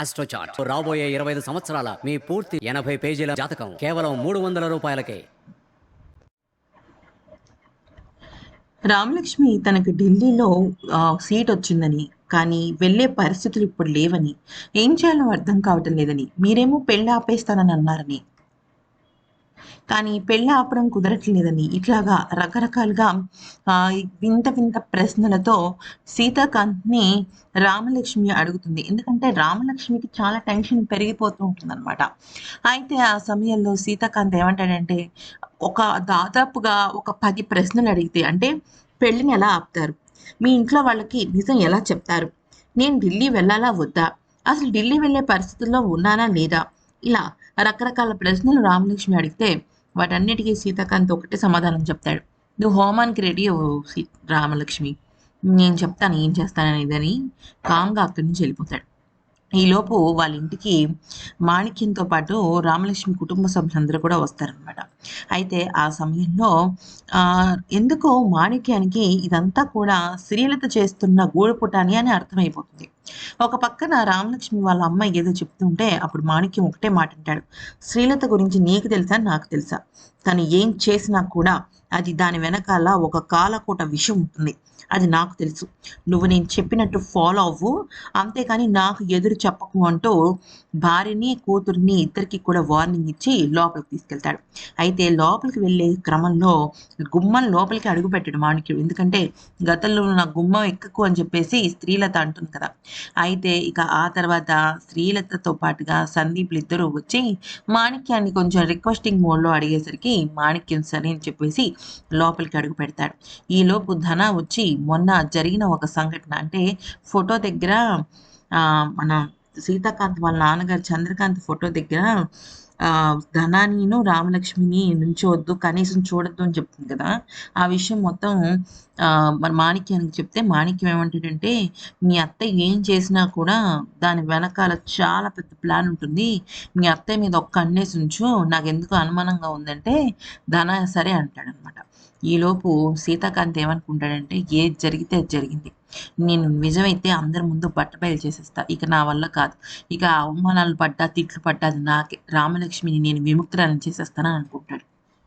ఆస్ట్రోచార్ట్ రాబోయే ఇరవై ఐదు సంవత్సరాల మీ పూర్తి ఎనభై పేజీల జాతకం కేవలం మూడు వందల రూపాయలకే. రామలక్ష్మి తనకు ఢిల్లీలో సీట్ వచ్చిందని కానీ వెళ్ళే పరిస్థితులు ఇప్పుడు లేవని. ఏం చేయాలో అర్థం కావటం లేదని. మీరేమో పెళ్ళి ఆపేస్తానని అన్నారని. కానీ పెళ్ళి ఆపడం కుదరట్లేదని ఇట్లాగా రకరకాలుగా వింత వింత ప్రశ్నలతో సీతాకాంత్ని రామలక్ష్మి అడుగుతుంది. ఎందుకంటే రామలక్ష్మికి చాలా టెన్షన్ పెరిగిపోతూ ఉంటుందన్నమాట. అయితే ఆ సమయంలో సీతాకాంత్ ఏమంటాడంటే ఒక దాదాపుగా ఒక పది ప్రశ్నలు అడిగితే అంటే పెళ్ళిని ఎలా ఆపుతారు? మీ ఇంట్లో వాళ్ళకి నిజం ఎలా చెప్తారు? నేను ఢిల్లీ వెళ్ళాలా వద్దా? అసలు ఢిల్లీ వెళ్ళే పరిస్థితుల్లో ఉన్నానా లేదా? ఇలా రకరకాల ప్రశ్నలు రామలక్ష్మి అడిగితే వాటన్నిటికీ సీతాకాంత్ ఒకటే సమాధానం చెప్తాడు. నువ్వు హోమానికి రెడీ అవ్వు సీ రామలక్ష్మి. నేను చెప్తాను ఏం చేస్తాననేదని కామ్గా అక్కడి నుంచి వెళ్ళిపోతాడు. ఈలోపు వాళ్ళ ఇంటికి మాణిక్యంతో పాటు రామలక్ష్మి కుటుంబ సభ్యులందరూ కూడా వస్తారనమాట అయితే ఆ సమయంలో ఆ, ఎందుకో మాణిక్యానికి ఇదంతా కూడా శ్రీలత చేస్తున్న గూడుపుటాని అని అర్థమైపోతుంది. ఒక పక్కన రామలక్ష్మి వాళ్ళ అమ్మ ఏదో చెప్తుంటే అప్పుడు మాణిక్యం ఒకటే మాట అంటాడు. శ్రీలత గురించి నీకు తెలుసా? నాకు తెలుసా? తను ఏం చేసినా కూడా అది దాని వెనకాల ఒక కాలకూట విషయం ఉంటుంది. అది నాకు తెలుసు. నువ్వు నేను చెప్పినట్టు ఫాలో అవ్వు. అంతేకాని నాకు ఎదురు చెప్పకు అంటూ భార్యని కూతుర్ని ఇద్దరికి కూడా వార్నింగ్ ఇచ్చి లోపలికి తీసుకెళ్తాడు. అయితే లోపలికి వెళ్ళే క్రమంలో గుమ్మం లోపలికి అడుగు పెట్టాడు మాణిక్యుడు. ఎందుకంటే గతంలో నా గుమ్మం ఎక్కకు అని చెప్పేసి స్త్రీలత అంటుంది కదా. అయితే ఇక ఆ తర్వాత స్త్రీలతతో పాటుగా సందీప్లు ఇద్దరు వచ్చి మాణిక్యాన్ని కొంచెం రిక్వెస్టింగ్ మోడ్లో అడిగేసరికి మాణిక్యం సరే అని చెప్పేసి లోపలికి అడుగు పెడతాడు ఈలోపు ధన వచ్చి మొన్న జరిగిన ఒక సంఘటన. అంటే ఫోటో దగ్గర ఆ, మన సీతాకాంత్ వాళ్ళ నాన్నగారు చంద్రకాంత్ ఫోటో దగ్గర ఆ, ధనానిను రామలక్ష్మిని నుంచోవద్దు కనీసం చూడొద్దు అని చెప్తుంది కదా. ఆ విషయం మొత్తం మన మాణిక్యానికి చెప్తే మాణిక్యం ఏమంటాడంటే మీ అత్తయ్య ఏం చేసినా కూడా దాని వెనకాల చాలా పెద్ద ప్లాన్ ఉంటుంది. మీ అత్తయ్య మీద ఒక్క అన్నేసి ఉంచు నాకు ఎందుకు అనుమానంగా ఉందంటే ధన సరే అంటాడనమాట. ఈలోపు సీతాకాంత్ ఏమనుకుంటాడంటే ఏది జరిగితే అది జరిగింది. నేను నిజమైతే అందరి ముందు బట్టబయలు చేసేస్తా ఇక నా వల్ల కాదు. ఇక అవమానాలు పడ్డా తిట్లు పడ్డా అది నాకే. రామలక్ష్మిని నేను విముక్తురాలను చేసేస్తానని అనుకుంటాడు